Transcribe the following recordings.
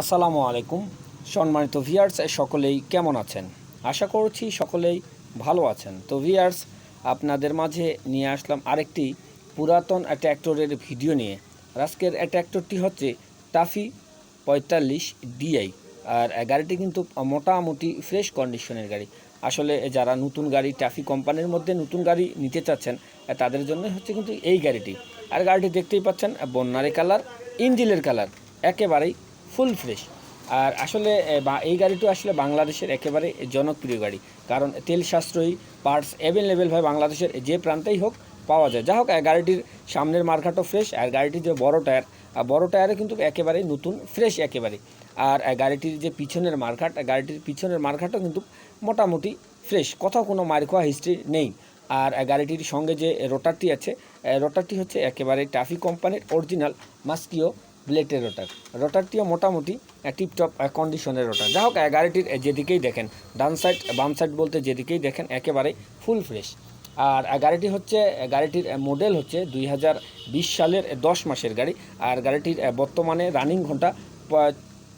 আসসালামু আলাইকুম। সম্মানিত ভিয়ার্স সকলেই কেমন আছেন? আশা করছি সকলেই ভালো আছেন। তো ভিয়ার্স আপনাদের মাঝে নিয়ে আসলাম আরেকটি পুরাতন ট্র্যাক্টরের ভিডিও নিয়ে। আজকের ট্র্যাক্টরটি হচ্ছে টাফি পঁয়তাল্লিশ ডিআই আর গাড়িটি কিন্তু মোটামুটি ফ্রেশ কন্ডিশনের গাড়ি। আসলে যারা নতুন গাড়ি টাফি কোম্পানির মধ্যে নতুন গাড়ি নিতে চাচ্ছেন, তাদের জন্য হচ্ছে কিন্তু এই গাড়িটি। আর গাড়িটি দেখতেই পাচ্ছেন, বন্যারে কালার ইঞ্জিলের কালার একেবারেই ফুল ফ্রেশ। আর আসলে এই গাড়িটি আসলে বাংলাদেশের একেবারে জনপ্রিয় গাড়ি। কারণ তেল সাশ্রয়ী পার্টস অ্যাভেলেবেলভাবে বাংলাদেশের যে প্রান্তেই হোক পাওয়া যায়। যা হোক গাড়িটির সামনের মার্কাটও ফ্রেশ, আর গাড়িটির যে বড় টায়ার বড় টায়ারে কিন্তু একেবারে নতুন, ফ্রেশ একেবারে। আর গাড়িটির যে পিছনের মার্কাট গাড়িটির পিছনের মার্কাটও কিন্তু মোটামুটি ফ্রেশ। কোথাও কোনো মার খাওয়া হিস্ট্রি নেই। আর গাড়িটির সঙ্গে যে রোটারটি আছে রোটারটি হচ্ছে একেবারে ট্রাফিক কোম্পানির অরিজিনাল মাস্কিও ব্লেটের রোটার। রোটারটিও মোটামুটি টিপটপ কন্ডিশনের রোটার। যা হোক গাড়িটির যেদিকেই দেখেন, ডান সাইড বাম সাইড বলতে যেদিকেই দেখেন একেবারে ফুল ফ্রেশ আর গাড়িটি হচ্ছে গাড়িটির মডেল হচ্ছে দুই হাজার বিশ সালের দশ মাসের গাড়ি। আর গাড়িটির বর্তমানে রানিং ঘণ্টা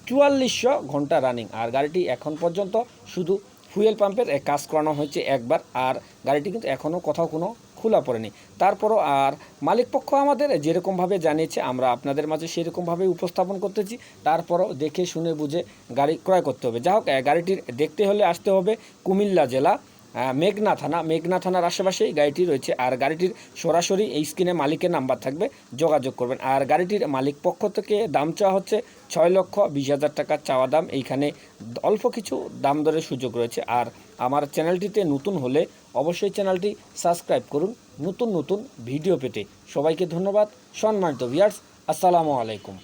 চুয়াল্লিশশো ঘণ্টা রানিং আর গাড়িটি এখন পর্যন্ত শুধু ফুয়েল পাম্পের কাজ করানো হয়েছে একবার। আর গাড়িটি কিন্তু এখনও কোথাও কোনো খোলা পড়েনি। তারপরও আর মালিকপক্ষ আমাদের যেরকমভাবে জানিয়েছে, আমরা আপনাদের মাঝে সেরকমভাবে উপস্থাপন করতেছি। তারপরও দেখে, শুনে, বুঝে গাড়ি ক্রয় করতে হবে। যা হোক গাড়িটির দেখতে হলে আসতে হবে কুমিল্লা জেলা। মেঘনা থানা, মেঘনা থানার আশেপাশেই গাড়িটি রয়েছে। আর গাড়িটির সরাসরি এই স্ক্রিনে মালিকের নাম্বার থাকবে, যোগাযোগ করবেন। আর গাড়িটির মালিক পক্ষ থেকে দাম চাওয়া হচ্ছে ছয় লক্ষ বিশ হাজার টাকা চাওয়া দাম। এইখানে অল্প কিছু দাম দরের সুযোগ রয়েছে। আর আমার চ্যানেলটিতে নতুন হলে অবশ্যই চ্যানেলটি সাবস্ক্রাইব করুন। নতুন নতুন ভিডিও পেতে সবাইকে ধন্যবাদ। সম্মানিত ভিয়ার্স আসসালামু আলাইকুম।